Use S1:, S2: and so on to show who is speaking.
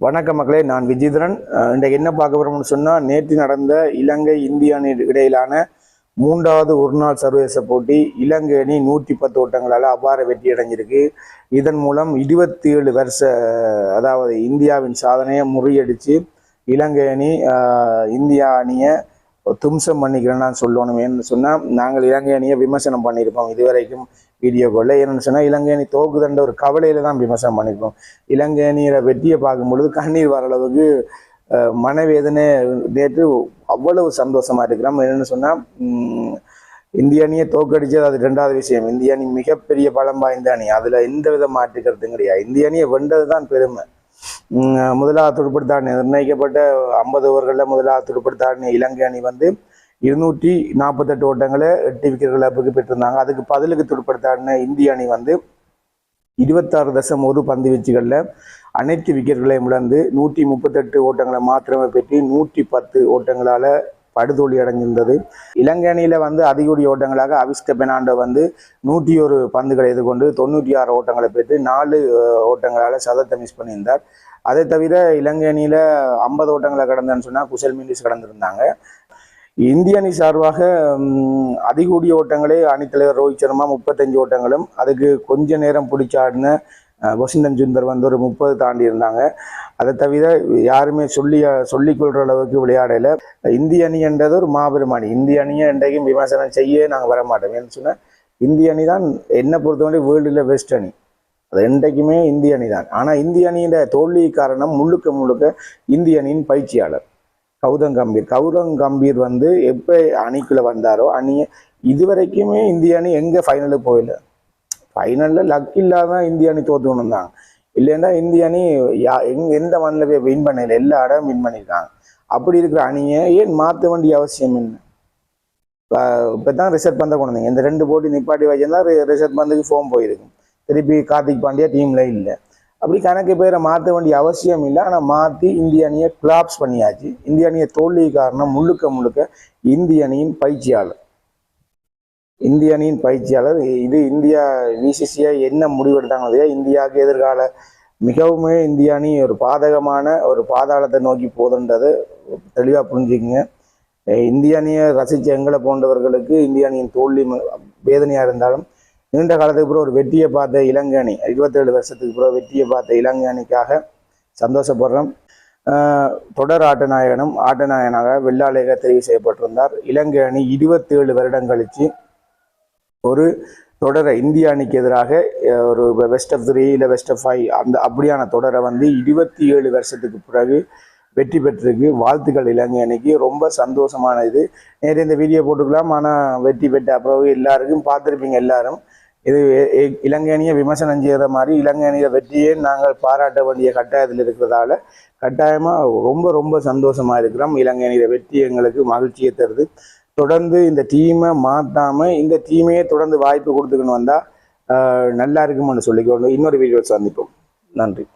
S1: வணக்க மக்களே நான் விஜயதரன். இன்றைக்கு என்ன பார்க்க போறோம்னு சொன்னால் நேற்று நடந்த இலங்கை இந்திய அணி இடையிலான மூன்றாவது ஒருநாள் சர்வதேச போட்டி இலங்கை அணி நூற்றி பத்து ஓட்டங்களால் அபார வெற்றி அடைஞ்சிருக்கு. இதன் மூலம் இருபத்தி ஏழு வருஷ அதாவது இந்தியாவின் சாதனையை முறியடித்து இலங்கை அணி இந்தியா அணியை தும்சம் பண்ணிக்கிறேன்னு சொல்லணும் ஏன்னு சொன்னால் நாங்கள் இலங்கை அணியை விமர்சனம் பண்ணியிருப்போம் இதுவரைக்கும். வீடியோக்குள்ள என்னன்னு சொன்னால் இலங்கை அணி தோக்குதண்ட ஒரு கவலையில தான் விமர்சனம் பண்ணியிருப்போம் இலங்கை அணியோட வெற்றியை பார்க்கும் பொழுது கண்ணீர் வர அளவுக்கு மனவேதனை நேற்று அவ்வளவு சந்தோஷமா இருக்கிறோம். என்னன்னு சொன்னால் இந்திய அணியை தோக்கடிச்சது அது ரெண்டாவது விஷயம். இந்திய அணி மிகப்பெரிய பலம் வாய்ந்த அணி. அதுல எந்த வித மாற்றுக்கிறதும் கிடையாது. இந்திய அணியை வென்றது தான் பெருமை. உம், முதலாவது துடுப்படுத்தாடின நிர்ணயிக்கப்பட்ட ஐம்பது ஓவர்களில் முதலாவது துடுப்படுத்தாடின இலங்கை அணி வந்து இருநூற்றி நாற்பத்தெட்டு ஓட்டங்களை எட்டு விக்கெட் இழப்புக்கு பெற்றிருந்தாங்க. அதுக்கு பதிலுக்கு துடுப்படுத்தாடின இந்திய அணி வந்து இருபத்தாறு தசம் ஒரு பந்து வீச்சுகளில் அனைத்து விக்கெட்டுகளையும் இழந்து நூற்றி முப்பத்தெட்டு ஓட்டங்களை மாத்திரமே பெற்று நூற்றி பத்து ஓட்டங்களால் படுதோல்வி அடைஞ்சிருந்தது இலங்கை அணியில் வந்து அதிகூடிய ஓட்டங்களாக அவிஸ்க பெனாண்டோ வந்து நூற்றி ஒரு பந்துகளை எதிர்கொண்டு தொண்ணூற்றி ஆறு ஓட்டங்களை பெற்று நாலு ஓட்டங்களால் சதத்தை மிஸ் பண்ணியிருந்தார். அதை தவிர இலங்கை அணியில் ஐம்பது ஓட்டங்களை கடந்தன்னு சொன்னால் குசல் மீண்டிஸ் கடந்திருந்தாங்க. இந்திய அணி சார்பாக அதிகூடிய ஓட்டங்களே அணித்தலைவர் ரோஹித் சர்மா முப்பத்தஞ்சு ஓட்டங்களும் அதுக்கு கொஞ்ச நேரம் பிடிச்சாடின அஹ், வசிந்தன் சுந்தர் வந்து ஒரு முப்பது தாண்டி இருந்தாங்க. அதை தவிர யாருமே சொல்லி சொல்லிக்கொள்கிற அளவுக்கு விளையாடல. இந்திய அணி என்றது ஒரு மாபெரும் அணி. இந்திய அணியை என்றைக்கும் விமர்சனம் செய்ய நாங்கள் வர மாட்டோம். ஏன்னு சொன்னால் இந்திய அணி தான் என்னை பொறுத்தவரை வேர்ல்டில் பெஸ்ட் அணி. அது என்றைக்குமே இந்திய அணி தான். ஆனால் இந்திய அணியின் தோல்வி காரணம் முழுக்க முழுக்க இந்திய அணியின் பயிற்சியாளர். கௌதம் கம்பீர் கௌதம் கம்பீர் வந்து எப்போ அணிக்குள்ள வந்தாரோ அணியை இதுவரைக்குமே இந்திய அணி எங்கே ஃபைனலுக்கு போயில ஃபைனலில் லக் இல்லாத இந்திய அணி தோற்றுக்கணும் தான். இல்லைன்னா இந்திய அணி யா எங் எந்த மண்ணில் போய் வின் பண்ணல. எல்லா இடம் வின் பண்ணியிருக்காங்க அப்படி இருக்கிற அணியை ஏன் மாற்ற வேண்டிய அவசியம் என்ன? இப்போ தான் ரிசர்வ் பந்தை கொண்டு வந்தீங்க இந்த ரெண்டு போட்டி நிப்பாட்டி வச்சிருந்தா ரிசர்வ் பந்துக்கு ஃபோம் போயிருக்கும். திருப்பி கார்த்திக் பாண்டியா டீமில் இல்லை. அப்படி கணக்கு பேரை மாற்ற வேண்டிய அவசியம் இல்லை. ஆனால் மாற்றி இந்திய அணியை கிளாப்ஸ் பண்ணியாச்சு. இந்திய அணியை தோல்வி காரணம் முழுக்க முழுக்க இந்திய அணியின் பயிற்சியாளர். இந்திய அணியின் பயிற்சியாளர். இது இந்தியா விசிசிஐ என்ன முடிவெடுத்தாங்க இந்தியாவுக்கு எதிர்கால மிகவுமே இந்திய அணி ஒரு பாதகமான ஒரு பாதாளத்தை நோக்கி போதுன்றது தெளிவாக புரிஞ்சுக்குங்க. இந்திய அணியை ரசித்த எங்களை போன்றவர்களுக்கு இந்திய அணியின் தோல்வி வேதனையாக இருந்தாலும் நீண்ட காலத்துக்கு பிறகு ஒரு வெற்றியை பார்த்த இலங்கை அணி இருபத்தேழு வருஷத்துக்கு பிறகு வெற்றியை பார்த்த இலங்கை அணிக்காக சந்தோஷப்படுறோம். தொடர் ஆட்ட நாயகனும் ஆட்ட நாயகனாக வெள்ளாளேக தெரிவு செய்யப்பட்டிருந்தார். இலங்கை அணி இருபத்தேழு வருடம் கழித்து ஒரு தொடரை இந்திய அணிக்கு எதிராக ஒரு வெஸ்ட் ஆஃப் த்ரீ இல்லை வெஸ்ட் ஆஃப் ஃபைவ் அந்த அப்படியான தொடரை வந்து இருபத்தி ஏழு வருஷத்துக்கு பிறகு வெற்றி பெற்றிருக்கு. வாழ்த்துக்கள் இலங்கை அணிக்கு. ரொம்ப சந்தோஷமான இது நேற்று இந்த வீடியோ போட்டுக்கலாம். ஆனால் வெற்றி பெற்ற அப்புறம் எல்லாருக்கும் பார்த்துருப்பீங்க எல்லாரும். இது இலங்கையணியை இலங்கை அணியை விமர்சனம் செய்கிற மாதிரி இலங்கை அணியை வெற்றியே நாங்கள் பாராட்ட வேண்டிய கட்டாயத்தில் இருக்கிறதால கட்டாயமாக ரொம்ப ரொம்ப சந்தோஷமாக இருக்கிறோம். இலங்கை அணியில வெற்றி எங்களுக்கு மகிழ்ச்சியை தருது. தொடர்ந்து இந்த டீமை மாற்றாமல் இந்த டீமையே தொடர்ந்து வாய்ப்பு கொடுத்துக்கணும் வந்தால் நல்லா இருக்கும்னு சொல்லிக்கொண்டு இன்னொரு வீடியோ சந்திப்போம். நன்றி.